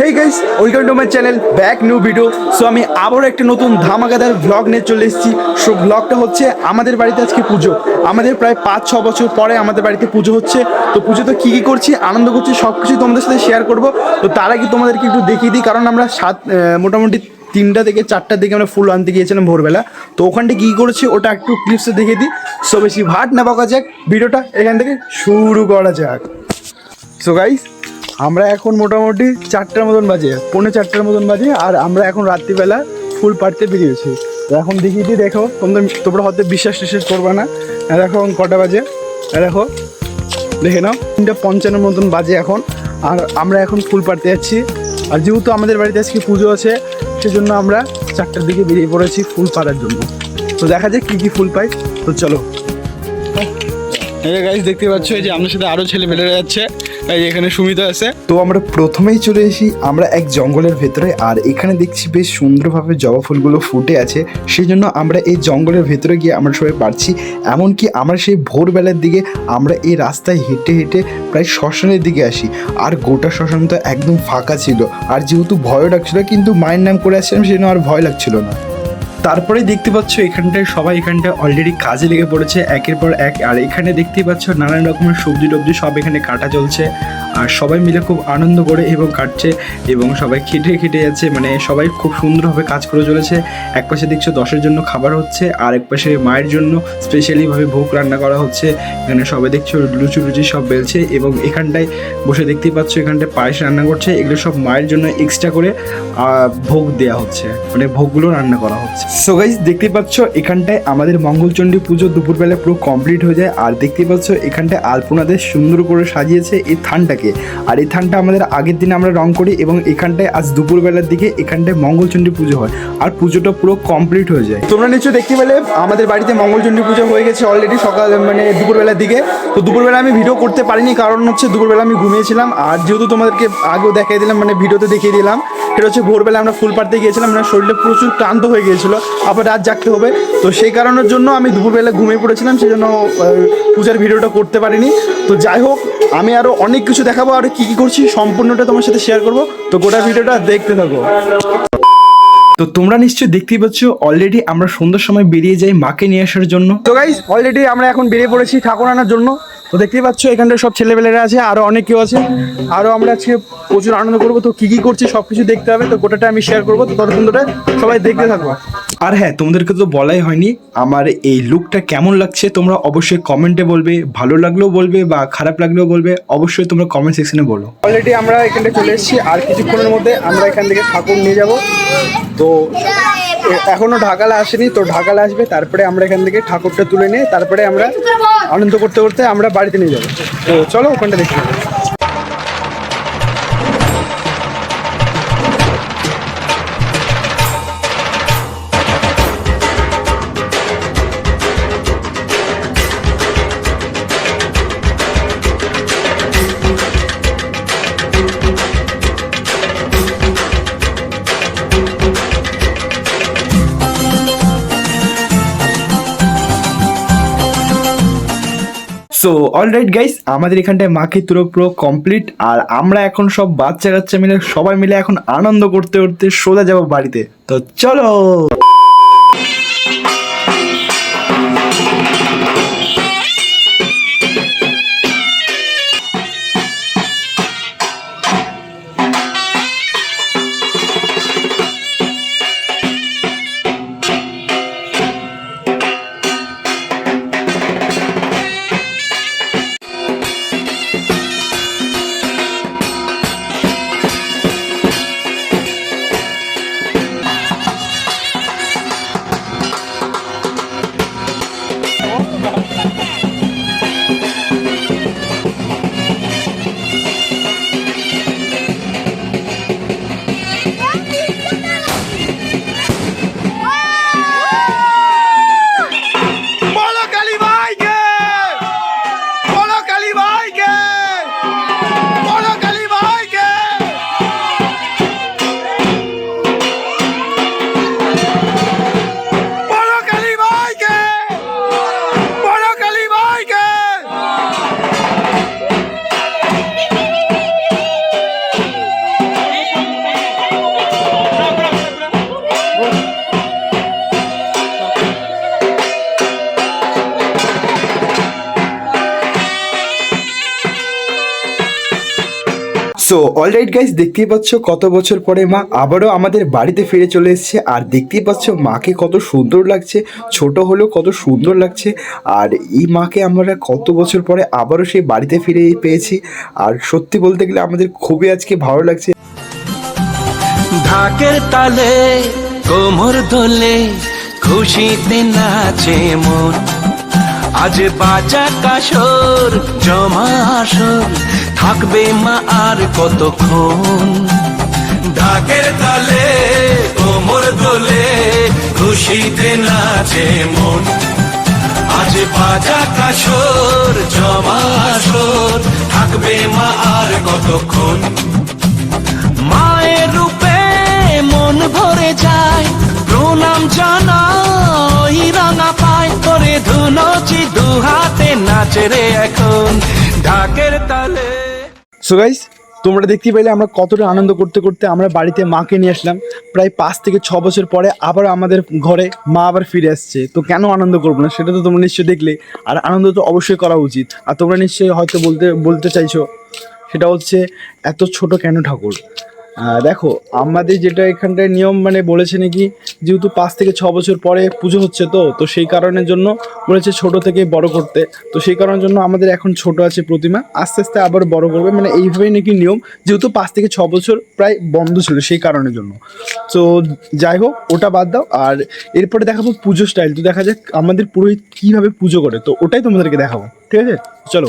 Hey guys welcome to my channel back new video so আমি আবারও একটা নতুন ধামাকাদার ভ্লগ নিয়ে চলে এসেছি। সো ভ্লগটা হচ্ছে আমাদের বাড়িতে আজকে পুজো। আমাদের প্রায় পাঁচ, ছ বছর পরে আমাদের বাড়িতে পুজো হচ্ছে। তো পুজোতে কী কী করছি, আনন্দ করছি সব কিছু তোমাদের সাথে শেয়ার করব। তো তার আগে তোমাদেরকে একটু দেখিয়ে দিই, কারণ আমরা সাত মোটামুটি তিনটা থেকে চারটার দিকে আমরা ফুল আনতে গিয়েছিলাম ভোরবেলা। তো ওখানটা কী করেছি, ওটা একটু ক্লিপসে দেখে দিই। সো বেশি ভাট না বকা যাক, ভিডিওটা এখান থেকে শুরু করা যাক। সো গাইস আমরা এখন মোটামুটি চারটার মতন বাজে, পৌনে চারটার মতন বাজে, আর আমরা এখন রাত্রিবেলা ফুল পাড়তে বেরিয়েছি এখন দেখিয়ে দিয়ে দেখো, তোমরা তোমরা হয়তো বিশ্বাস টিশ্বাস করবে না। দেখো কটা বাজে? দেখো, দেখে নাও, তিনটা পঞ্চান্ন মতন বাজে এখন। আর আমরা এখন ফুল পাড়তে যাচ্ছি। আর যেহেতু আমাদের বাড়িতে আজকে পুজো আছে, সেজন্য আমরা চারটার দিকে বেরিয়ে পড়েছি ফুল পাড়ার জন্য। তো দেখা যাক কী কী ফুল পাই। তো চলো। এই গাইজ দেখতে পাচ্ছ যে আমাদের সাথে আরও ছেলে পেলেরা যাচ্ছে। এই এখানে সুমিতা আছে। তো আমরা প্রথমেই চলে এসি আমরা এক জঙ্গলের ভেতরে, আর এখানে দেখছি বেশ সুন্দরভাবে জবা ফুলগুলো ফুটে আছে। সেই জন্য আমরা এই জঙ্গলের ভেতরে গিয়ে আমরা সবাই পারছি। এমনকি আমরা সেই ভোরবেলার দিকে আমরা এই রাস্তায় হেঁটে হেঁটে প্রায় শ্মশানের দিকে আসি। আর গোটা শ্মশান তো একদম ফাঁকা ছিল। আর যেহেতু ভয়ও লাগছিল, কিন্তু মায়ের নাম করে আসছিলাম সেই জন্য আর ভয় লাগছিল না। তারপরে দেখতে পাচ্ছ এখানটায় সবাই এখানটায় অলরেডি কাজে লেগে পড়েছে, একের পর এক। আর এখানে দেখতে পাচ্ছ নানান রকমের সবজি টবজি সব এখানে কাটা চলছে। আর সবাই মিলে খুব আনন্দ করে এবং কাটছে এবং সবাই খেটে খেটে যাচ্ছে। মানে সবাই খুব সুন্দরভাবে কাজ করে চলেছে। এক পাশে দেখছ দশের জন্য খাবার হচ্ছে আর এক পাশে মায়ের জন্য স্পেশালিভাবে ভোগ রান্না করা হচ্ছে। এখানে সবাই দেখছ লুচি লুচি সব বেলছে এবং এখানটায় বসে দেখতেই পাচ্ছ এখানটায় পায়েস রান্না করছে। এগুলো সব মায়ের জন্য এক্সট্রা করে ভোগ দেওয়া হচ্ছে। মানে ভোগগুলো রান্না করা হচ্ছে। সো গাইজ দেখতে পাচ্ছ এখানটায় আমাদের মঙ্গলচণ্ডী পুজো দুপুরবেলা পুরো কমপ্লিট হয়ে যায়। আর দেখতে পাচ্ছ এখানটায় আলপনাদের সুন্দর করে সাজিয়েছে। এই থানটাকে আর এই থানটা আমাদের আগের দিনে আমরা রং করি এবং এখানটায় আজ দুপুরবেলার দিকে এখানটায় মঙ্গলচণ্ডী পুজো হয়। আর পুজোটা পুরো কমপ্লিট হয়ে যায়। তোমরা নিশ্চয়ই দেখতে পেলে, আমাদের বাড়িতে মঙ্গলচণ্ডী পুজো হয়ে গেছে অলরেডি সকাল মানে দুপুরবেলার দিকে। তো দুপুরবেলা আমি ভিডিও করতে পারিনি, কারণ হচ্ছে দুপুরবেলা আমি ঘুমিয়েছিলাম। আর যেহেতু তোমাদেরকে আগেও দেখিয়ে দিলাম মানে ভিডিওতে দেখিয়ে দিলাম, সেটা হচ্ছে ভোরবেলা আমরা ফুল পাড়তে গিয়েছিলাম মানে শরীরে প্রচুর ক্লান্ত হয়ে গিয়েছিল। আবার রাত জাগতে হবে। তো সেই কারণের জন্য আমি দুপুরবেলা ঘুমিয়ে পড়েছিলাম সেই জন্য পূজার ভিডিওটা করতে পারিনি। তো যাই হোক আমি আরও অনেক কিছু দেখাবো আর কি কি করছি সম্পূর্ণটা তোমার সাথে শেয়ার করব। তো গোটা ভিডিওটা দেখতে থাকো। তো তোমরা নিশ্চয়ই দেখতেই পাচ্ছ অলরেডি আমরা সুন্দর সময় বেরিয়ে যাই মাকে নিয়ে আসার জন্য। তো গাইজ অলরেডি আমরা এখন বেরিয়ে পড়েছি ঠাকুর আনার জন্য। তো দেখতেই পাচ্ছ এখানটা সব ছেলেপেলেরা আছে আরও অনেক কেউ আছে। আরও আমরা আজকে প্রচুর আনন্দ করব। তো কি কি করছি সব কিছু দেখতে হবে। তো গোটাটা আমি শেয়ার করব। তো ততক্ষণ ধরে সবাই দেখতে থাকব আর হ্যাঁ তোমাদেরকে তো বলাই হয়নি আমার এই লুকটা কেমন লাগছে তোমরা অবশ্যই কমেন্টে বলবে। ভালো লাগলেও বলবে বা খারাপ লাগলেও বলবে অবশ্যই তোমরা কমেন্ট সেকশনে বলো। অলরেডি আমরা এখানটা চলে এসেছি। আর কিছুক্ষণের মধ্যে আমরা এখান থেকে ঠাকুর নিয়ে যাব। তো এখনও ঢাকালে আসেনি। তো ঢাকালে আসবে তারপরে আমরা এখান থেকে ঠাকুরটা তুলে নিয়ে তারপরে আমরা আনন্দ করতে করতে আমরা বাড়িতে নিয়ে যাব। তো চলো ওখানটা দেখি সো অলরাইট গাইস আমাদের এখানটায় মাখি তুরো পুরো কমপ্লিট আর আমরা এখন সব বাচ্চা কাচ্চা মিলে সবাই মিলে এখন আনন্দ করতে করতে সোজা যাব বাড়িতে। তো চলো! অলরাইট গাইস দেখতেই পাচ্ছ কত বছর পরে মা আবারও আমাদের বাড়িতে ফিরে চলে এসেছে। আর দেখতেই পাচ্ছ মাকে কত সুন্দর লাগছে, ছোট হলেও কত সুন্দর লাগছে। আর এই মাকে আমরা কত বছর পরে আবারও সেই বাড়িতে ফিরে পেয়েছি। আর সত্যি বলতে গেলে আমাদের খুবই আজকে ভালো লাগছে। ঢাকের তালে, কোমর দোলে খুশিতে নাচে মন। আজ বাজা কাসর জমা আসর থাকবে মা আর কতক্ষণ? ঢাকের তালে কোমর দোলে খুশিতে নাচে মন। আজ বাজা কাসর জমা আসর থাকবে মা আর কতক্ষণ? মায়ের রূপে মন ভরে যায় প্রণাম জানাই রাঙা পায় করে ধুনচি দু হাতে নাচে রে এখন। ঢাকের তালে সো গাইস তোমরা দেখতে পাইলে আমরা কতটা আনন্দ করতে করতে আমরা বাড়িতে মাকে নিয়ে আসলাম। প্রায় পাঁচ থেকে ছ বছর পরে আবার আমাদের ঘরে মা আবার ফিরে আসছে। তো কেন আনন্দ করব না? সেটা তো তোমরা নিশ্চয়ই দেখলে। আর আনন্দ তো অবশ্যই করা উচিত। আর তোমরা নিশ্চয়ই হয়তো বলতে বলতে চাইছো, সেটা হচ্ছে এত ছোট কেন ঠাকুর? দেখো, আমাদের যেটা এখানটায় নিয়ম মানে বলেছে নাকি, যেহেতু পাঁচ থেকে ছ বছর পরে পুজো হচ্ছে তো তো সেই কারণের জন্য বলেছে ছোট থেকে বড় করতে। তো সেই কারণের জন্য আমাদের এখন ছোট আছে প্রতিমা, আস্তে আস্তে আবার বড় করবে। মানে এইভাবেই নাকি নিয়ম, যেহেতু পাঁচ থেকে ছ বছর প্রায় বন্ধ ছিল সেই কারণের জন্য। তো যাই হোক, ওটা বাদ দাও। আর এরপরে দেখাবো পুজো স্টাইল তো দেখা যাক আমাদের পুরোহিত কীভাবে পুজো করে। তো ওটাই তোমাদেরকে দেখাবো। ঠিক আছে? চলো।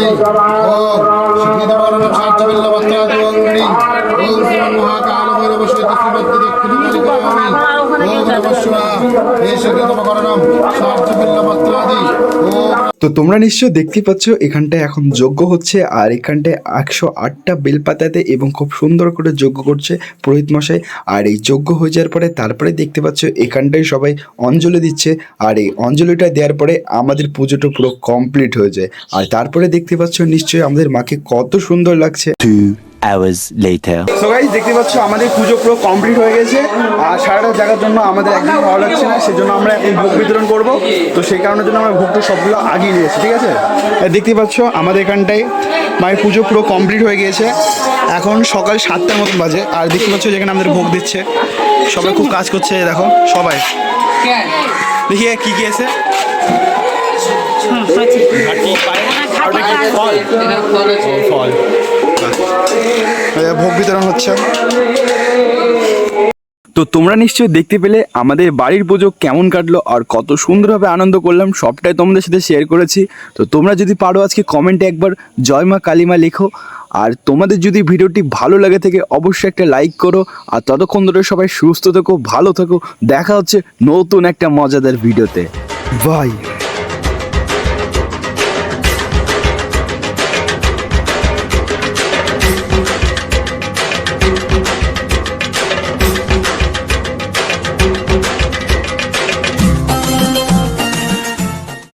శ్రీపాదై ఓం శ్రీధరవరణ సాధ్యమిల్ల వస్త్రాది ఓం ఓం శ్రీ మహాకాలమైన శ్రీ దక్షిణ దక్షిణ তো তোমরা নিশ্চয় দেখতে পাচ্ছ, এখানটায় এখন যোগ্য হচ্ছে, আর এখানটায় একশো আটটা বেলপাতাতে এবং খুব সুন্দর করে যোগ্য করছে পুরোহিত মশাই। আর এই যোগ্য হয়ে যাওয়ার পরে তারপরে দেখতে পাচ্ছ, এখানটায় সবাই অঞ্জলি দিচ্ছে। আর এই অঞ্জলিটা দেওয়ার পরে আমাদের পুজোটা পুরো কমপ্লিট হয়ে যায়। আর তারপরে দেখতে পাচ্ছ, নিশ্চয়ই আমাদের মাকে কত সুন্দর লাগছে। Hours later. সো গাইজ দেখতে পাচ্ছ আমাদের পুজো পুরো কমপ্লিট হয়ে গেছে। আর সারাটা জায়গার জন্য আমাদের একদম ভালো লাগছে না সেজন্য আমরা এখন ভোগ বিতরণ করব। তো সেই কারণের জন্য আমরা ভোগটা সবগুলো আগিয়ে নিয়েছি ঠিক আছে? দেখতে পাচ্ছ আমাদের এখানটায় মায়ের পুজো পুরো কমপ্লিট হয়ে গিয়েছে। এখন সকাল সাতটার মতন বাজে আর দেখতে পাচ্ছ যেখানে আমাদের ভোগ দিচ্ছে। সবাই খুব কাজ করছে দেখো সবাই। দেখি কি কি আছে। এই ভোগ বিতরণ হচ্ছে। তো তোমরা নিশ্চয়ই দেখতে পেলে আমাদের বাড়ির পুজো কেমন কাটলো আর কত সুন্দরভাবে আনন্দ করলাম সবটাই তোমাদের সাথে শেয়ার করেছি। তো তোমরা যদি পারো আজকে কমেন্টে একবার জয় মা কালিমা লেখো। আর তোমাদের যদি ভিডিওটি ভালো লাগে থেকে অবশ্যই একটা লাইক করো। আর ততক্ষণ ধরে সবাই সুস্থ থেকো ভালো থেকো। দেখা হচ্ছে নতুন একটা মজাদার ভিডিওতে। বাই